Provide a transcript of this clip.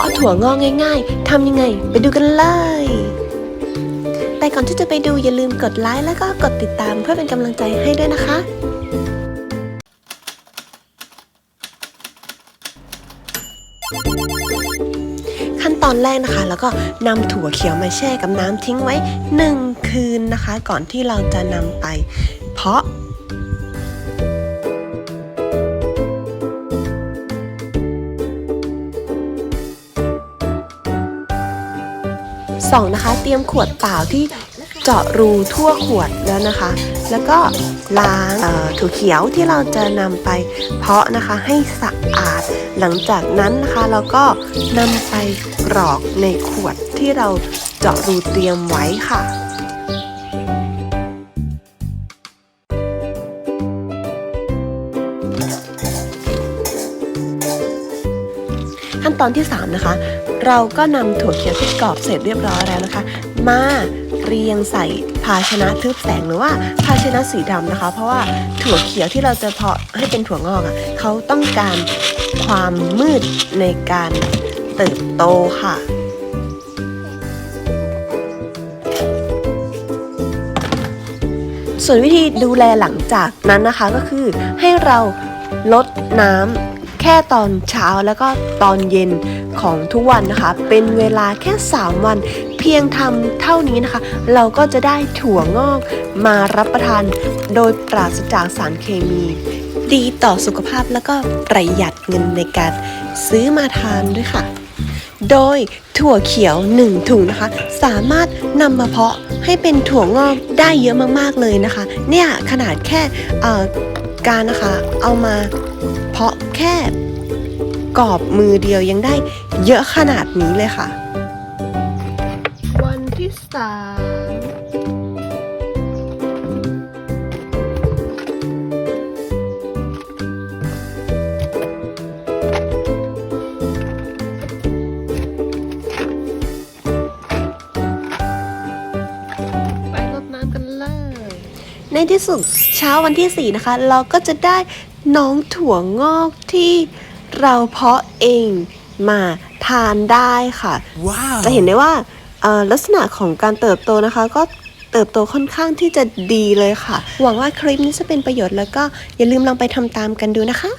าะถั่วงอกง่ายๆทำยังไง ไปดูกันเลย แต่ก่อนที่จะไปดูอย่าลืมกดไลค์แล้วก็กดติดตามเพื่อเป็นกำลังใจให้ด้วยนะคะ ขั้นตอนแรกนะคะ แล้วก็นำถั่วเขียวมาแช่กับน้ำทิ้งไว้ 1 คืนนะคะ ก่อนที่เราจะนำไป เพาะ สองนะคะ เตรียมขวดเปล่าที่เจาะรูทั่วขวดแล้วนะคะ แล้วก็ล้างถั่วเขียวที่เราจะนำไปเพาะนะคะให้สะอาด หลังจากนั้นนะคะเราก็นำไปกรอกในขวดที่เราเจาะรูเตรียมไว้ค่ะ ขั้นตอนที่ 3 นะคะ เราก็นำถั่วเขียวที่กรอบเสร็จเรียบร้อยแล้วนะคะ มาเรียงใส่ภาชนะทึบแสงหรือว่าภาชนะสีดำนะคะ เพราะว่าถั่วเขียวที่เราจะเพาะให้เป็นถั่วงอกอะ่ะเขาต้องการความมืดในการเติบโตค่ะ ส่วนวิธีดูแลหลังจากนั้นนะคะก็คือให้เราลดน้ำ ค่ตอนเช้าแล้วก็ตอนเย็นของทุกวันนะคะ เป็นเวลาแค่ 3 วัน เพียงทำเท่านี้นะคะ เราก็จะได้ถั่วงอกมารับประทานโดยปราศจากสารเคมี ดีต่อสุขภาพแล้วก็ประหยัดเงินในการซื้อมาทานด้วยค่ะโดยถั่วเขียว 1 ถุงนะคะ สามารถนำมาเพาะให้เป็นถั่วงอกได้เยอะมากๆเลยนะคะ เนี่ยขนาดแค่เอ่อการนะคะ เอามา เพาะแค่กรอบมือเดียวยังได้เยอะขนาดนี้เลยค่ะ วันที่สามไปรดน้ำกันเลยในที่สุดเช้าวันที่ 4 นะคะ เราก็จะได้ น้องถั่วงอกที่เราเพาะเองมาทานได้ค่ะ Wow. จะเห็นได้ว่าเอ่อลักษณะของการเติบโตนะคะ ก็เติบโตค่อนข้างที่จะดีเลยค่ะ หวังว่าคลิปนี้จะเป็นประโยชน์แล้วก็อย่าลืมลองไปทำตามกันดูนะคะ